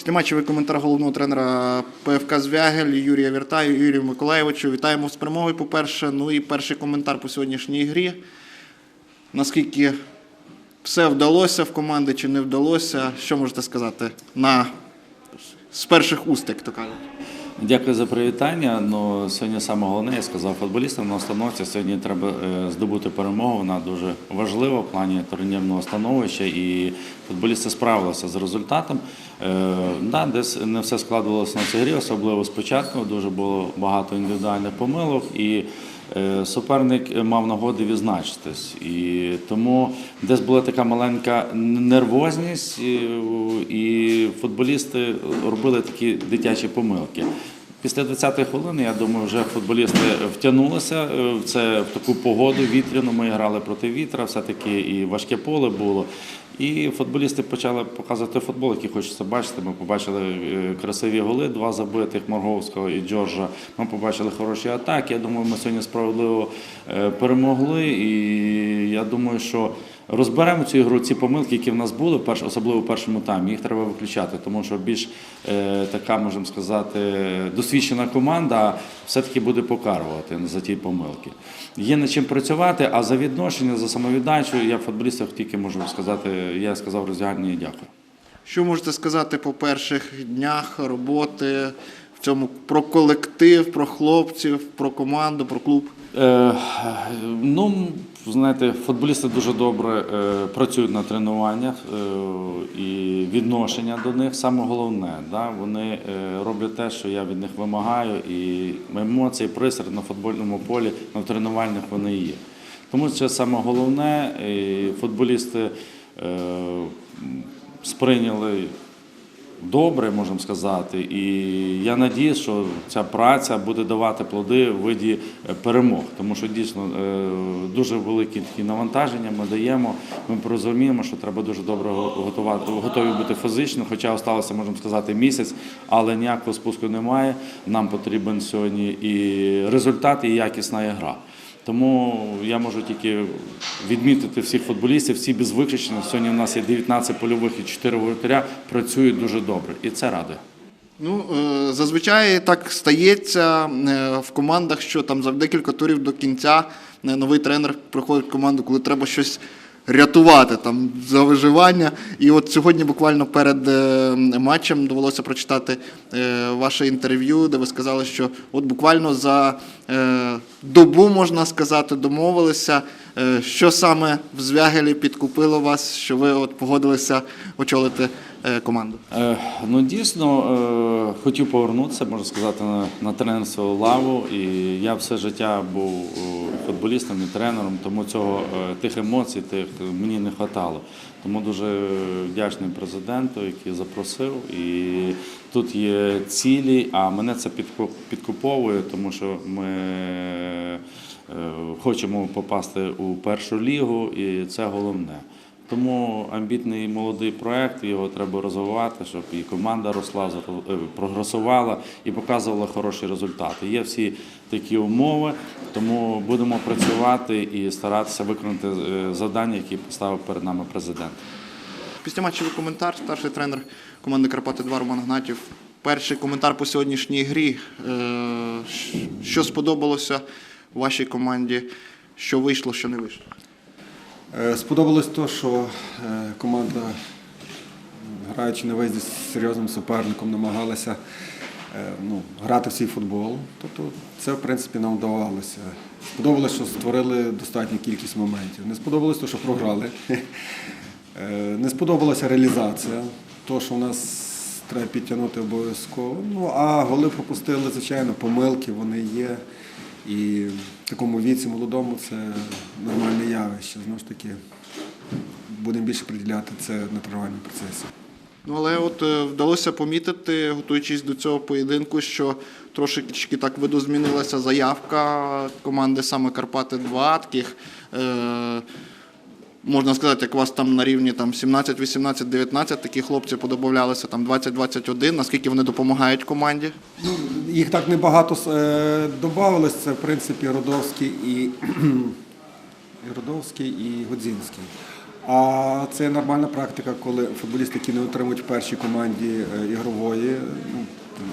Післяматчевий коментар головного тренера ПФК Звягель Юрія Віртаю, Юрію Миколаєвичу. Вітаємо з перемогою, по-перше. Ну і перший коментар по сьогоднішній грі. Наскільки все вдалося в команди чи не вдалося? Що можете сказати на з перших уст, як то кажуть? Дякую за привітання. Ну, сьогодні саме головне, я сказав футболістам на установці. Сьогодні треба е, здобути перемогу. Вона дуже важлива в плані турнірного становища, і футболісти справилися з результатом. Е, да, десь не все складувалося на цій грі, особливо спочатку. Дуже було багато індивідуальних помилок. І е, Суперник мав нагоди відзначитись, і тому десь була така маленька нервозність, і, і футболісти робили такі дитячі помилки. Після 20-ї хвилини, я думаю, вже футболісти втягнулися е, в це в таку погоду вітряну. Ми грали проти вітра, все-таки і важке поле було. І футболісти почали показувати футбол, який хочеться бачити. Ми побачили е, красиві голи, два забитих Морговського і Джорджа. Ми побачили хороші атаки. Я думаю, ми сьогодні справедливо е, перемогли. І я думаю, що розберемо цю ігру, ці помилки, які в нас були, особливо в першому таймі, їх треба виключати, тому що більш е, така, можемо сказати, досвідчена команда все-таки буде покарувати за ті помилки. Є над чим працювати, а за відношення, за самовіддачу, я футболістах тільки можу сказати, я сказав роздягальні дякую. Що можете сказати по перших днях роботи цьому про колектив, про хлопців, про команду, про клуб? Е, ну, знаєте, футболісти дуже добре е, працюють на тренуваннях е, і відношення до них саме головне. Да? Вони е, роблять те, що я від них вимагаю, і емоції, пристрій на футбольному полі, на тренувальних вони є. Тому це саме головне. І футболісти е, сприйняли добре, можемо сказати. І я надіюсь, що ця праця буде давати плоди в виді е, перемог, тому що дійсно е, дуже великі такі навантаження ми даємо. Ми розуміємо, що треба дуже добре готувати, готові бути фізично, хоча залишилося, можемо сказати, місяць, але ніякого спуску немає. Нам потрібен сьогодні і результат, і якісна гра. Тому я можу тільки відмітити всіх футболістів, всі без виключення. Сьогодні у нас є 19 польових і 4 воротаря, працюють дуже добре. І це радує. Ну, е, зазвичай так стається е, в командах, що там за декілька турів до кінця е, новий тренер приходить в команду, коли треба щось рятувати там за виживання. І от сьогодні, буквально перед е, матчем, довелося прочитати е, ваше інтерв'ю, де ви сказали, що от буквально за е, добу, можна сказати, домовилися. Що саме в Звягелі підкупило вас, що ви от погодилися очолити команду? Ну дійсно хотів повернутися, можна сказати, на, тренерську лаву. І я все життя був футболістом і тренером, тому цього е, тих емоцій, тих мені не вистачало. Тому дуже вдячний президенту, який запросив. І тут є цілі, а мене це підку- підкуповує, тому що ми. е, Хочемо попасти у першу лігу, і це головне. Тому амбітний молодий проект, його треба розвивати, щоб і команда росла, е, прогресувала і показувала хороші результати. Є всі такі умови, тому будемо працювати і старатися виконати е, завдання, які поставив перед нами президент. Післяматчевий коментар, старший тренер команди Карпати 2 Роман Гнатів. Перший коментар по сьогоднішній грі. Е, Що сподобалося вашій команді, що вийшло, що не вийшло? Е, Сподобалось те, що е, команда, граючи на виїзді з серйозним суперником, намагалася е, ну, грати в свій футбол. Тобто це, в принципі, нам вдавалося. Сподобалось, що створили достатню кількість моментів. Не сподобалось те, що програли. Не сподобалася реалізація, то, що у нас треба підтягнути обов'язково. Ну, а голи пропустили, звичайно, помилки вони є. І в такому віці молодому це нормальне явище. Знову ж таки, будемо більше приділяти це на тренувальному процесі. Ну, але от е, вдалося помітити, готуючись до цього поєдинку, що трошечки так видозмінилася заявка команди саме Карпати 2 таких. Е- Можна сказати, як у вас там на рівні там 17, 18, 19 такі хлопці подобавлялися там 20, 21. Наскільки вони допомагають команді? Ну, їх так небагато е, додавалось. Це, в принципі, Родовський і, і Родовський і Годзінський. А це нормальна практика, коли футболісти, які не отримують в першій команді е, ігрової, ну,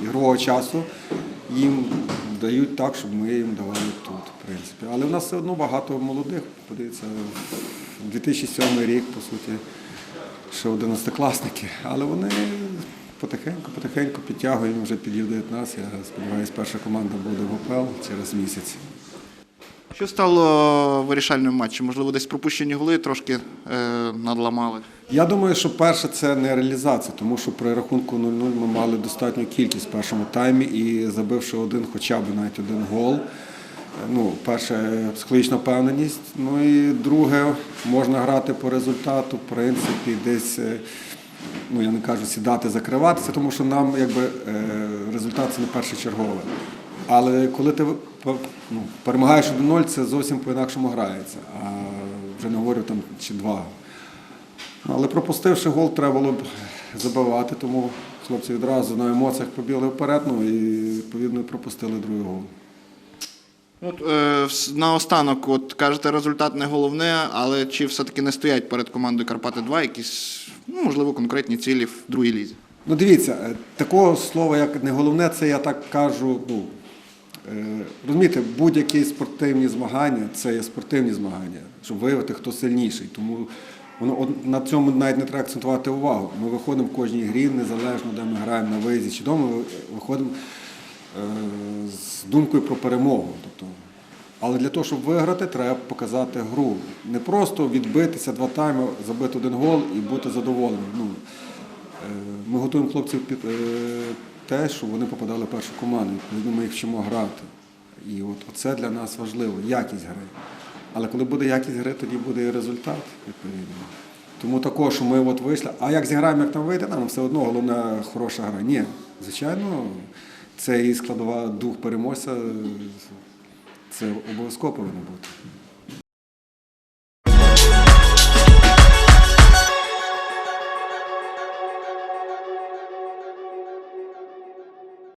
ігрового часу, їм дають так, щоб ми їм давали тут, в принципі. Але в нас все одно багато молодих. Подивіться, 2007 рік, по суті, ще 11-класники. Але вони потихеньку, потихеньку підтягуємо, вже під'їв 19. Я сподіваюся, перша команда буде в ОПЛ через місяць. Що стало вирішальним матчем? Можливо, десь пропущені голи трошки е, надламали. Я думаю, що перше це не реалізація, тому що при рахунку 0-0 ми мали достатню кількість в першому таймі і забивши один, хоча б навіть один гол. Ну, перше, психологічна впевненість. Ну і друге, можна грати по результату, в принципі, десь, е, ну я не кажу сідати, закриватися, тому що нам якби е, результат це не першочергове. Але коли ти ну, перемагаєш 1-0, це зовсім по-інакшому грається. А вже не говорю там чи два. Але пропустивши гол, треба було б забивати, тому хлопці відразу на емоціях побігли вперед, ну і відповідно пропустили другий гол. От, е, наостанок, от кажете, результат не головне, але чи все-таки не стоять перед командою Карпати 2 якісь, ну, можливо, конкретні цілі в другій лізі? Ну дивіться, е, такого слова, як не головне, це я так кажу. Ну, е, розумієте, будь-які спортивні змагання це є спортивні змагання, щоб виявити, хто сильніший. Тому воно на цьому навіть не треба акцентувати увагу. Ми виходимо в кожній грі, незалежно, де ми граємо на виїзді чи вдома, ми виходимо з думкою про перемогу. Тобто, але для того, щоб виграти, треба показати гру. Не просто відбитися два тайми, забити один гол і бути задоволеним. Ну, Е, Ми готуємо хлопців під е, те, щоб вони попадали в першу команду. Відповідно, ми їх вчимо грати. І от це для нас важливо, якість гри. Але коли буде якість гри, тоді буде і результат, відповідно. Тому також, ми от вийшли, а як зіграємо, як там вийде, нам все одно головна хороша гра. Ні, звичайно, це і складова дух переможця, це обов'язково повинно бути.